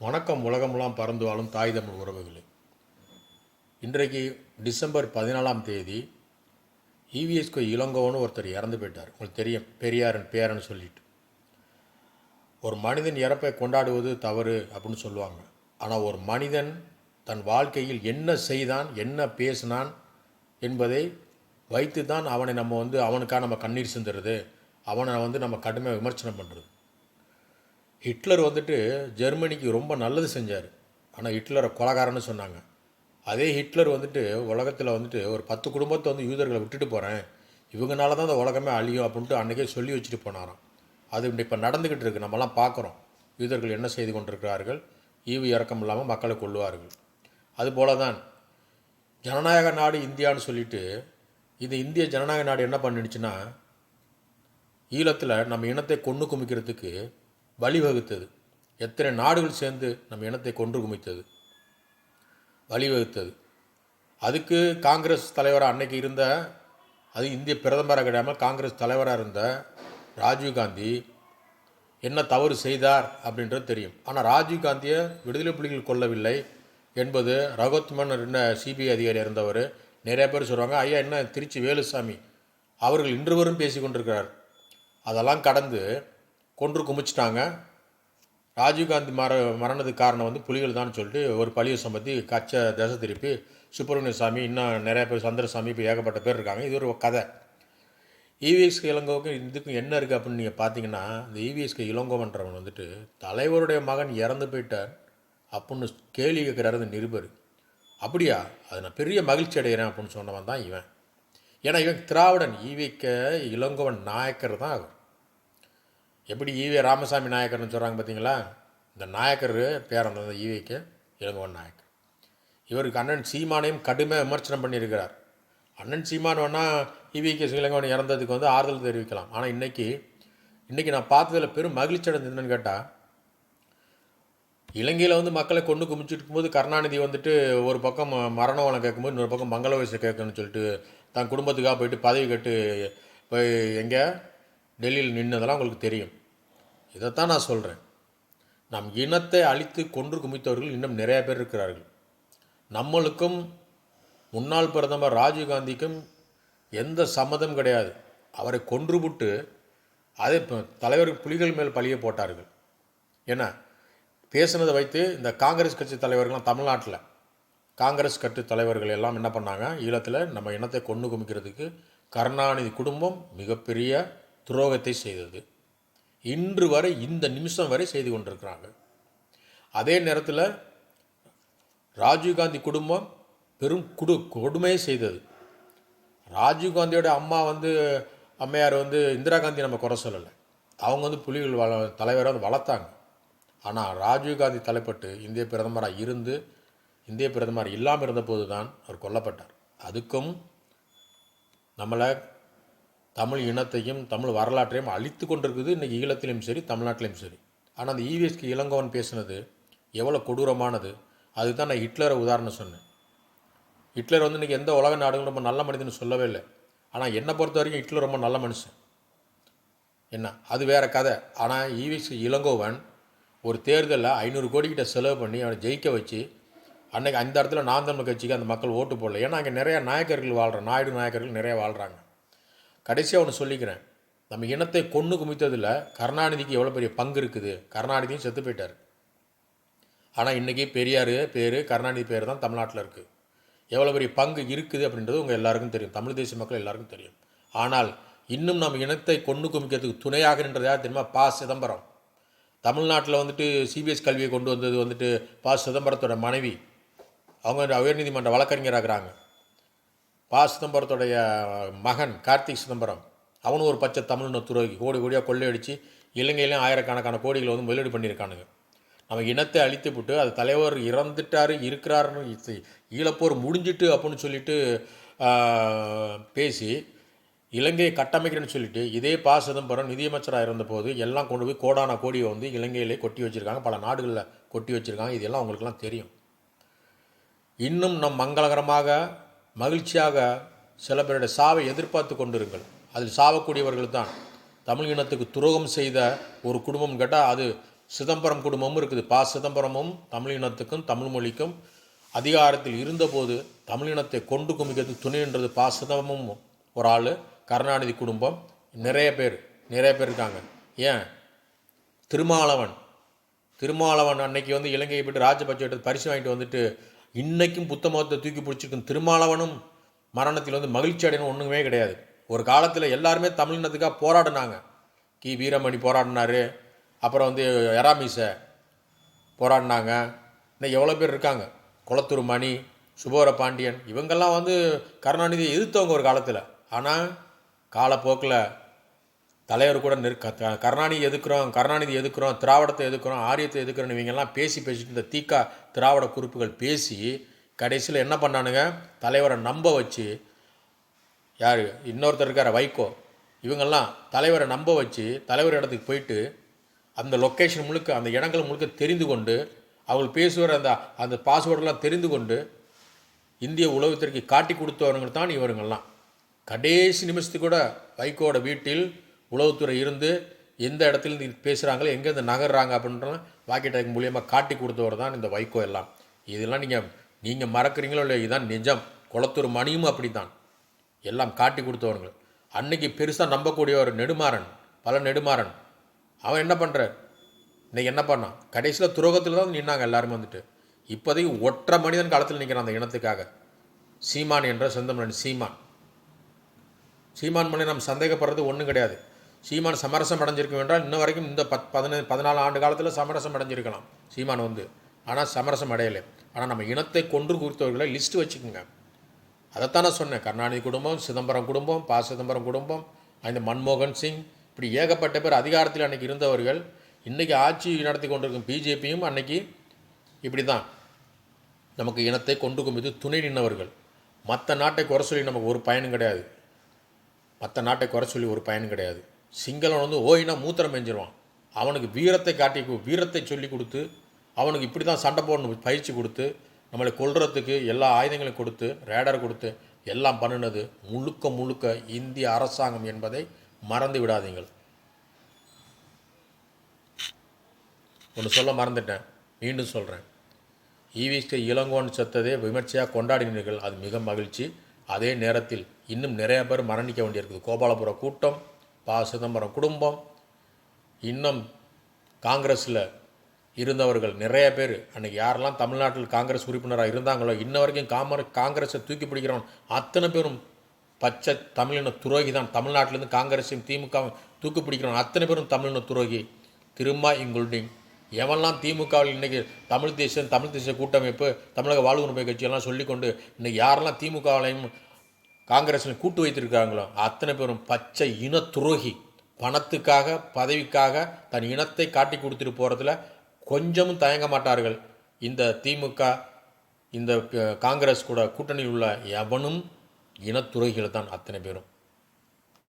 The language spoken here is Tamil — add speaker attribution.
Speaker 1: வணக்கம் உலகமெல்லாம் பறந்து வாழும் தாய் தமிழ் உறவுகளே. இன்றைக்கு டிசம்பர் பதினாலாம் தேதி இவிஎஸ்கோ இளங்கோன்னு ஒருத்தர் இறந்து போயிட்டார். உங்களுக்கு தெரியும் பெரியாரன் பேரன் சொல்லிட்டு. ஒரு மனிதன் இறப்பை கொண்டாடுவது தவறு அப்படின்னு சொல்லுவாங்க. ஆனால் ஒரு மனிதன் தன் வாழ்க்கையில் என்ன செய்தான் என்ன பேசினான் என்பதை வைத்து தான் அவனை நம்ம வந்து அவனுக்காக நம்ம கண்ணீர் சிந்துறது அவனை வந்து நம்ம கடுமையாக விமர்சனம் பண்ணுறது ஹிட்லர் வந்துட்டு ஜெர்மனிக்கு ரொம்ப நல்லது செஞ்சார். ஆனால் ஹிட்லரை கொலகாரன்னு சொன்னாங்க. அதே ஹிட்லர் வந்துட்டு உலகத்தில் வந்துட்டு ஒரு பத்து குடும்பத்தை வந்து யூதர்களை விட்டுட்டு போகிறேன் இவங்கனால தான் இந்த உலகமே அழியும் அப்படின்ட்டு அன்றைக்கே சொல்லி வச்சுட்டு போனாராம். அது இப்போ நடந்துக்கிட்டு இருக்குது நம்மலாம் பார்க்குறோம் யூதர்கள் என்ன செய்து கொண்டிருக்கிறார்கள்? ஈவு இறக்கம் இல்லாமல் மக்களை கொள்ளுவார்கள் அதுபோல தான் ஜனநாயக நாடு இந்தியான்னு சொல்லிட்டு இந்த இந்திய ஜனநாயக நாடு என்ன பண்ணிடுச்சுன்னா ஈழத்தில் நம்ம இனத்தை கொண்டு குமிக்கிறதுக்கு வழிவகுத்தது. எத்தனை நாடுகள் சேர்ந்து நம்ம இனத்தை கொன்று குமித்தது வழிவகுத்தது. அதுக்கு காங்கிரஸ் தலைவராக அன்னைக்கு இருந்த அது இந்திய பிரதமராக கிடையாமல் காங்கிரஸ் தலைவராக இருந்த ராஜீவ்காந்தி என்ன தவறு செய்தார் அப்படின்றது தெரியும். ஆனால் ராஜீவ்காந்தியை விடுதலை புலிகள் கொல்லவில்லை என்பது ரகோத்மன் என்ன சிபிஐ அதிகாரி இருந்தவர். நிறைய பேர் சொல்கிறாங்க ஐயா என்ன திருச்சி வேலுசாமி அவர்கள் இன்று வரும் பேசி கொண்டிருக்கிறார் அதெல்லாம் கடந்து கொன்று குமிச்சிட்டாங்க. ராஜீவ்காந்தி மர மரணத்துக்கு காரணம் வந்து புலிகள் தான் சொல்லிட்டு ஒரு பழியை சம்பத்தி கச்ச தசை திருப்பி சுப்பிரமணிய சாமி இன்னும் நிறைய பேர் சந்திரசாமி இப்போ ஏகப்பட்ட பேர் இருக்காங்க. இது ஒரு கதை. இவிஎஸ் இளங்கோவுக்கும் இதுக்கும் என்ன இருக்குது அப்படின்னு நீங்கள் பார்த்தீங்கன்னா இந்த இவிஎஸ்கே இளங்கோவன்றவன் வந்துட்டு தலைவருடைய மகன் இறந்து போயிட்டார் அப்படின்னு கேள்வி கேட்குறாரு இந்த நிருபர். அப்படியா? அது நான் பெரிய மகிழ்ச்சி அடைகிறேன் அப்படின்னு சொன்னவன் தான் இவன். ஏன்னா இவன் திராவிடன் ஈவிக்க இளங்கோவன் நாயக்கர் தான் அவர். எப்படி ஈவே ராமசாமி நாயக்கர்னு சொல்கிறாங்க பார்த்தீங்களா இந்த நாயக்கர் பேரன் தான் ஈவேக்கு இளங்கோவன் நாயக்கர். இவருக்கு அண்ணன் சீமானையும் கடுமையாக விமர்சனம் பண்ணியிருக்கிறார். அண்ணன் சீமான் வேணால் இவிகே இளங்கோவன் இறந்ததுக்கு வந்து ஆறுதல் தெரிவிக்கலாம். ஆனால் இன்றைக்கி இன்றைக்கி நான் பார்த்ததில் பெரும் மகிழ்ச்சி அடைந்தது கேட்டால் இலங்கையில் வந்து மக்களை கொண்டு குமிச்சுட்டு இருக்கும்போது கருணாநிதி வந்துட்டு ஒரு பக்கம் மரண வளம் கேட்கும்போது இன்னொரு பக்கம் மங்கள வயசு கேட்கணும்னு சொல்லிட்டு தன் குடும்பத்துக்காக போயிட்டு பதவி கட்டு போய் எங்கே டெல்லியில் நின்னதெல்லாம் உங்களுக்கு தெரியும். இதைத்தான் நான் சொல்கிறேன் நம் இனத்தை அழித்து கொன்று குமித்தவர்கள் இன்னும் நிறைய பேர் இருக்கிறார்கள். நம்மளுக்கும் முன்னாள் பிரதமர் ராஜீவ்காந்திக்கும் எந்த சம்மதம் கிடையாது. அவரை கொன்றுபுட்டு அதை இப்போ தலைவர் புலிகள் மேல் பழிய போட்டார்கள். ஏன்னா பேசுனதை வைத்து இந்த காங்கிரஸ் கட்சி தலைவர்கள்லாம் தமிழ்நாட்டில். காங்கிரஸ் கட்சி தலைவர்கள் எல்லாம் என்ன பண்ணாங்க? ஈழத்தில் நம்ம இனத்தை கொண்டு குமிக்கிறதுக்கு கருணாநிதி குடும்பம் மிகப்பெரிய துரோகத்தை செய்தது. இன்று வரை இந்த நிமிஷம் வரை செய்து கொண்டிருக்கிறாங்க. அதே நேரத்தில் ராஜீவ்காந்தி குடும்பம் பெரும் குடு கொடுமையை செய்தது. ராஜீவ்காந்தியோட அம்மா வந்து அம்மையார் வந்து இந்திரா காந்தி நம்ம குறை சொல்லலை. அவங்க வந்து புலிகள் வள தலைவரை வந்து வளர்த்தாங்க. ஆனால் ராஜீவ்காந்தி தலைப்பட்டு இந்திய பிரதமராக இருந்து இந்திய பிரதமர் இல்லாமல் இருந்தபோது தான் அவர் கொல்லப்பட்டார். அதுக்கும் நம்மளை தமிழ் இனத்தையும் தமிழ் வரலாற்றையும் அழித்து கொண்டிருக்குது. இன்றைக்கி ஈழத்திலையும் சரி தமிழ்நாட்டிலையும் சரி. ஆனால் அந்த இவிஎஸ்க்கு இளங்கோவன் பேசினது எவ்வளோ கொடூரமானது. அதுதான் நான் ஹிட்லரை உதாரணம் சொன்னேன். ஹிட்லர் வந்து இன்றைக்கி எந்த உலக நாடுகளும் ரொம்ப நல்ல மனிதன் சொல்லவே இல்லை. ஆனால் என்னை பொறுத்த வரைக்கும் ஹிட்லர் ரொம்ப நல்ல மனுஷன். என்ன? அது வேறு கதை. ஆனால் ஈவிஎஸ் இளங்கோவன் ஒரு தேர்தலில் ஐநூறு கோடிக்கிட்ட செலவு பண்ணி அவனை ஜெயிக்க வச்சு அன்னைக்கு அந்த இடத்துல நான் தமிழ் கட்சிக்கு அந்த மக்கள் ஓட்டு போடல. ஏன்னா அங்கே நிறையா நாயக்கர்கள் வாழ்கிற நாயுடு நாயக்கர்கள் நிறையா வாழ்கிறாங்க கடைசியாக ஒன்று சொல்லிக்கிறேன். நம்ம இனத்தை கொன்று குமித்ததில் கருணாநிதிக்கு எவ்வளோ பெரிய பங்கு இருக்குது? கருணாநிதியும் செத்து போயிட்டார். ஆனால் இன்றைக்கி பெரியார் பேர் கருணாநிதி பேர் தான் தமிழ்நாட்டில் இருக்குது எவ்வளோ பெரிய பங்கு இருக்குது அப்படின்றது உங்கள் எல்லாருக்கும் தெரியும். தமிழ் தேசிய மக்கள் எல்லாருக்கும் தெரியும். ஆனால் இன்னும் நம்ம இனத்தை கொண்டு குமிக்கிறதுக்கு துணையாக நின்றது தெரியுமா? பா. சிதம்பரம். தமிழ்நாட்டில் வந்துட்டு சிபிஎஸ் கல்வியை கொண்டு வந்தது வந்துட்டு பா. சிதம்பரத்தோட மனைவி. அவங்க உயர்நீதிமன்ற வழக்கறிஞராகிறாங்க. பா சிதம்பரத்துடைய மகன் கார்த்திக் சிதம்பரம் அவனும் ஒரு பச்சை தமிழ்னு துரோகி கோடி கோடியாக கொள்ளையடித்து இலங்கையிலையும் ஆயிரக்கணக்கான கோடிகள் வந்து முதலீடு பண்ணியிருக்கானுங்க. நம்ம இனத்தை அழித்து விட்டு அது தலைவர் இறந்துட்டார் இருக்கிறாருன்னு ஈழப்போர் முடிஞ்சிட்டு அப்படின்னு சொல்லிட்டு பேசி இலங்கையை கட்டமைக்கிறேன்னு சொல்லிட்டு இதே பா சிதம்பரம் நிதியமைச்சராக இருந்தபோது எல்லாம் கொண்டு போய் கோடான கோடியை வந்து இலங்கையிலே கொட்டி வச்சுருக்காங்க. பல நாடுகளில் கொட்டி வச்சுருக்காங்க. இதெல்லாம் அவங்களுக்குலாம் தெரியும். இன்னும் நம் மங்களகரமாக மகிழ்ச்சியாக சில பேருடைய சாவை எதிர்பார்த்து கொண்டிருங்கள். அதில் சாவக்கூடியவர்கள் தான். தமிழ் இனத்துக்கு துரோகம் செய்த ஒரு குடும்பம் கேட்டால் அது சிதம்பரம் குடும்பமும் இருக்குது. பா. சிதம்பரமும் தமிழினத்துக்கும் தமிழ் மொழிக்கும் அதிகாரத்தில் இருந்தபோது தமிழ் இனத்தை கொண்டு குமிக்கிறது துணைன்றது பா. சிதம்பரமும் ஒரு ஆள். கருணாநிதி குடும்பம். நிறைய பேர் நிறைய பேர் இருக்காங்க. ஏன்? திருமாவளவன். திருமாவளவன் அன்னைக்கு வந்து இலங்கையை போய்ட்டு ராஜபட்ச எடுத்து பரிசு வாங்கிட்டு வந்துட்டு இன்றைக்கும் புத்த மதத்தை தூக்கி பிடிச்சிருக்கும் திருமாவளவனும் மரணத்தில் வந்து மகிழ்ச்சி அடையணும் ஒன்றுமே கிடையாது. ஒரு காலத்தில் எல்லாருமே தமிழினத்துக்காக போராடினாங்க. கி. வீரமணி போராடினார். அப்புறம் வந்து எராமிச போராடினாங்க. இன்னைக்கு எவ்வளோ பேர் இருக்காங்க? குளத்தூர் மணி சுபோர பாண்டியன் இவங்கெல்லாம் வந்து கருணாநிதியை எதிர்த்தவங்க ஒரு காலத்தில். ஆனால் காலப்போக்கில் தலைவர் கூட நெருக்க க- கருணாநிதி எதுக்குறோம் கருணாநிதி எதுக்குறோம் திராவிடத்தை எதுக்குறோம் ஆரியத்தை எதுக்குறோன்னு இவங்கெல்லாம் பேசி பேசிட்டு இந்த தீக்கா திராவிட குறிப்புகள் பேசி கடைசியில் என்ன பண்ணானுங்க? தலைவரை நம்ப வச்சு யார்? இன்னொருத்தர் இருக்கார வைகோ. இவங்கெல்லாம் தலைவரை நம்ப வச்சு தலைவர் இடத்துக்கு போயிட்டு அந்த லொக்கேஷன் முழுக்க அந்த இடங்கள் முழுக்க தெரிந்து கொண்டு அவள் பேசுகிற அந்த அந்த பாஸ்வேர்டெல்லாம் தெரிந்து கொண்டு இந்திய உலகத்திற்கு காட்டி கொடுத்தவர்கள் தான் இவருங்கள்லாம். கடைசி நிமிஷத்துக்கு கூட வைகோட வீட்டில் உளவுத்துறை இருந்து எந்த இடத்துல இருந்து பேசுகிறாங்களோ எங்கேருந்து நகர்றாங்க அப்படின்ற வாக்கி டாக் மூலியமாக காட்டி கொடுத்தவர் தான் இந்த வைகோ எல்லாம். இதெல்லாம் நீங்கள் நீங்கள் மறக்கிறீங்களோ இல்லை இதுதான் நிஜம். குளத்தூர் மணியும் அப்படி தான் எல்லாம் காட்டி கொடுத்தவர்கள். அன்னைக்கு பெருசாக நம்பக்கூடிய ஒரு நெடுமாறன் பல நெடுமாறன். அவன் என்ன பண்ணுறார் இன்னைக்கு என்ன பண்ணான்? கடைசியில் துரோகத்தில் தான் நின்னாங்க எல்லாரும் வந்துட்டு. இப்போதைக்கு ஒற்றை மனிதன் காலத்தில் நிற்கிறான் அந்த இனத்துக்காக. சீமான் என்ற செந்தமன் சீமான். சீமான் மணி நம்ம சந்தேகப்படுறது ஒன்றும் கிடையாது. சீமான் சமரசம் அடைஞ்சிருக்கும் என்றால் இன்ன வரைக்கும் இந்த பத் பதினேழு பதினாலு ஆண்டு காலத்தில் சமரசம் அடைஞ்சிருக்கலாம் சீமான் வந்து. ஆனால் சமரசம் அடையலை. ஆனால் நம்ம இனத்தை கொன்று குறித்தவர்களை லிஸ்ட்டு வச்சுக்கோங்க. அதைத்தான் நான் சொன்னேன். கருணாநிதி குடும்பம் சிதம்பரம் குடும்பம் ப. சிதம்பரம் குடும்பம் இந்த மன்மோகன் சிங் இப்படி ஏகப்பட்ட பேர் அதிகாரத்தில் அன்றைக்கி இருந்தவர்கள் இன்றைக்கி ஆட்சி நடத்தி கொண்டிருக்கும் பிஜேபியும் அன்னைக்கு இப்படி தான் நமக்கு இனத்தை கொண்டு குமித்து துணை நின்றவர்கள் மற்ற நாட்டை குறை சொல்லி நமக்கு ஒரு பயனும் கிடையாது. மற்ற நாட்டை குறை சொல்லி ஒரு பயனும் கிடையாது. சிங்களன் வந்து ஓய்னா மூத்திரம் மேஞ்சிருவான். அவனுக்கு வீரத்தை காட்டி வீரத்தை சொல்லி கொடுத்து அவனுக்கு இப்படி தான் சண்டை போடணும் பயிற்சி கொடுத்து நம்மளை கொல்றதுக்கு எல்லா ஆயுதங்களையும் கொடுத்து ரேடர் கொடுத்து எல்லாம் பண்ணினது முழுக்க முழுக்க இந்திய அரசாங்கம் என்பதை மறந்து விடாதீங்கள். ஒன்று சொல்ல மறந்துட்டேன். மீண்டும் சொல்கிறேன் ஈவிஸ்க்கு இளங்கோன் செத்ததே விமர்சையாக கொண்டாடினீர்கள். அது மிக மகிழ்ச்சி. அதே நேரத்தில் இன்னும் நிறைய பேர் மரணிக்க வேண்டியிருக்குது. கோபாலபுர கூட்டம் ப சிதம்பரம் குடும்பம். இன்னும் காங்கிரஸில் இருந்தவர்கள் நிறைய பேர். அன்றைக்கி யாரெல்லாம் தமிழ்நாட்டில் காங்கிரஸ் உறுப்பினராக இருந்தாங்களோ இன்ன வரைக்கும் காமர் காங்கிரஸை தூக்கி பிடிக்கிறவன் அத்தனை பேரும் பச்சை தமிழின துரோகி தான். தமிழ்நாட்டிலேருந்து காங்கிரஸையும் திமுக தூக்கி பிடிக்கிறவன் அத்தனை பேரும் தமிழின துரோகி. திரும்ப இங்குல்டிங். எவன்லாம் திமுகவில் இன்றைக்கி தமிழ் தேசம் தமிழ் தேசிய கூட்டமைப்பு தமிழக வாழ்வுரிமை கட்சியெல்லாம் சொல்லிக்கொண்டு இன்றைக்கி யாரெல்லாம் திமுகவிலையும் காங்கிரஸில் கூட்டு வைத்திருக்காங்களோ அத்தனை பேரும் பச்சை இன துரோகி. பணத்துக்காக பதவிக்காக தன் இனத்தை காட்டி கொடுத்துட்டு போகிறதுல கொஞ்சமும் தயங்க மாட்டார்கள். இந்த திமுக இந்த காங்கிரஸ் கூட கூட்டணியில் உள்ள எவனும் இனத்துறைகளை தான் அத்தனை பேரும்.